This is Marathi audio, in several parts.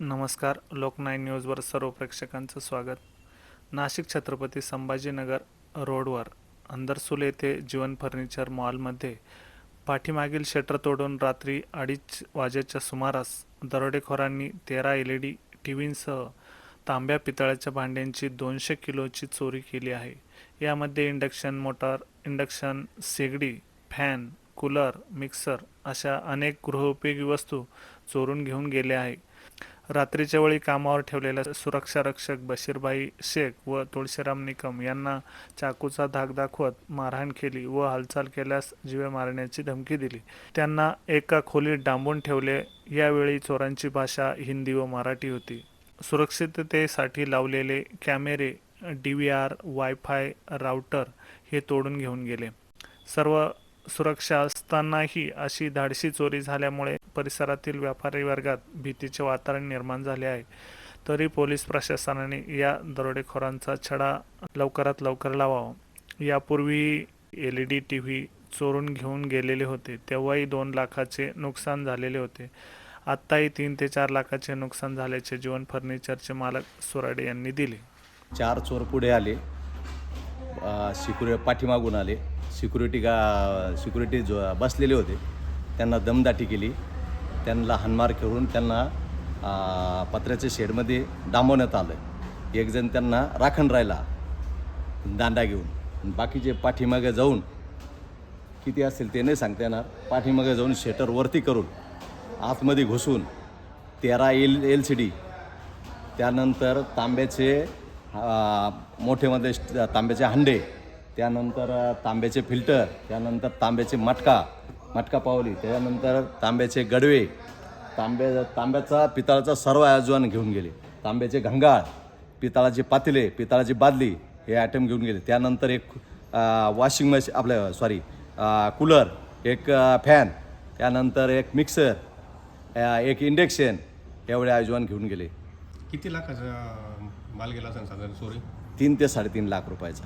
नमस्कार लोकनाईन न्यूजवर सर्व प्रेक्षकांचं स्वागत. नाशिक छत्रपती संभाजीनगर रोडवर अंदरसूल येथे जीवन फर्निचर मॉलमध्ये पाठीमागील शटर तोडून रात्री अडीच वाजेच्या सुमारास दरोडेखोरांनी तेरा एल ई डी टी व्हींसह तांब्या पितळाच्या भांड्यांची दोनशे किलोची चोरी केली आहे. यामध्ये इंडक्शन मोटार इंडक्शन शेगडी फॅन कूलर मिक्सर अशा अनेक गृहोपयोगी वस्तू चोरून घेऊन गेले आहे. रात्रीच्या वेळी कामावर ठेवलेल्या सुरक्षा रक्षक बशीरभाई शेख व तुळशीराम निकम यांना चाकूचा धाक दाखवत मारहाण केली व हालचाल केल्यास जीवे मारण्याची धमकी दिली. त्यांना एका खोलीत डांबून ठेवले. यावेळी चोरांची भाषा हिंदी व मराठी होती. सुरक्षिततेसाठी लावलेले कॅमेरे D V R wifi router हे तोडून घेऊन गेले. सर्व सुरक्षा असतानाही अशी धाडशी चोरी झाल्यामुळे परिसरातील व्यापारी वर्गात भीतीचे वातावरण निर्माण झाले आहे. तरी पोलीस प्रशासनाने या दरोडेखोरांचा छडा लवकरात लवकर लावावा. यापूर्वी L E D T V चोरून घेऊन गेलेले होते. तेव्हाही दोन लाखाचे नुकसान झालेले होते. आत्ताही तीन ते चार लाखाचे नुकसान झाल्याचे जीवन फर्निचरचे मालक सुराडे यांनी दिले. चार चोर पुढे आले. सिक्युरि पाठीमागून आले. सिक्युरिटी गा सिक्युरिटी जो बसलेले होते. त्यांना दमदाटी केली. त्यांना हानमार करून त्यांना पत्र्याच्या शेडमध्ये डांबवण्यात आलं एकजण त्यांना राखण राहिला. दांडा घेऊन. बाकीचे पाठीमागे जाऊन किती असेल ते नाही सांगता येणार. पाठीमागे जाऊन शेटर वरती करून आतमध्ये घुसून तेरा एल एल सी डी त्यानंतर तांब्याचे मोठेमध्ये तांब्याचे हंडे त्यानंतर तांब्याचे फिल्टर त्यानंतर तांब्याचे मटका मटका पावली त्यानंतर तांब्याचे गडवे तांब्या तांब्याचा पितळाचा सर्व आयोजन घेऊन गेले. तांब्याचे घंगाळ पितळाचे पातेले पितळाची बादली हे आयटम घेऊन गेले. त्यानंतर एक वॉशिंग मशीन आपलं सॉरी कूलर एक फॅन त्यानंतर एक मिक्सर एक इंडक्शन एवढे आयोजन घेऊन गेले. किती लाखाचं माल गेला असेल साधारण चोरी? तीन ते साडेतीन लाख रुपयाचा.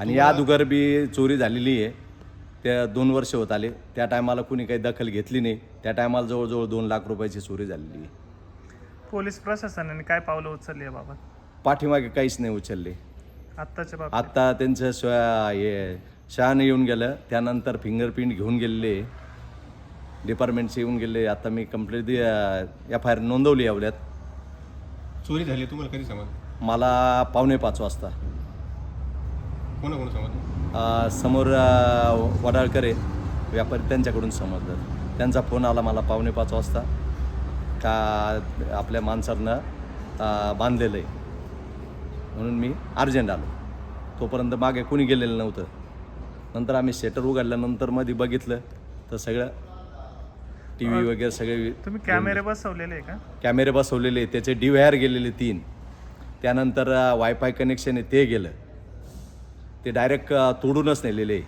आणि या दुगर बी चोरी झालेली आहे. त्या दोन वर्ष होत आले. त्या टायमाला कुणी काही दखल घेतली नाही. त्या टायमाला जवळजवळ दोन लाख रुपयाची चोरी झालेली आहे. पोलीस प्रशासनाने काय पावलं उचलली याबाबत पाठीमागे काहीच नाही उचलले. आत्ताच्या बाबतीत? आत्ता त्यांचं स्व हे शहाणे येऊन गेलं. त्यानंतर फिंगरप्रिंट घेऊन गेलेले. डिपार्टमेंटचे येऊन गेले. आता मी कंप्लेंट एफ आय आर नोंदवली एवढ्यात चोरी झाली तुम्हाला कधी समज मला पावणे पाच वाजता. कोणा कोण अ, समोर अ, वडाळकर आहे व्यापारी त्यांच्याकडून समजलं. त्यांचा फोन आला मला पावणे पाच वाजता. का आपल्या माणसांना अ, बांधलेलं आहे. म्हणून मी अर्जंट आलो. तोपर्यंत मागे कोणी गेलेलं नव्हतं. नंतर आम्ही शेटर उघडल्यानंतरमध्ये बघितलं तर सगळं टी व्ही वगैरे सगळे तुम्ही कॅमेरे बसवलेले आहे का? कॅमेरे बसवलेले त्याचे डी व्हायर गेलेले तीन. त्यानंतर वायफाय कनेक्शन आहे ते गेलं. ते डायरेक्ट तोडूनच नेलेले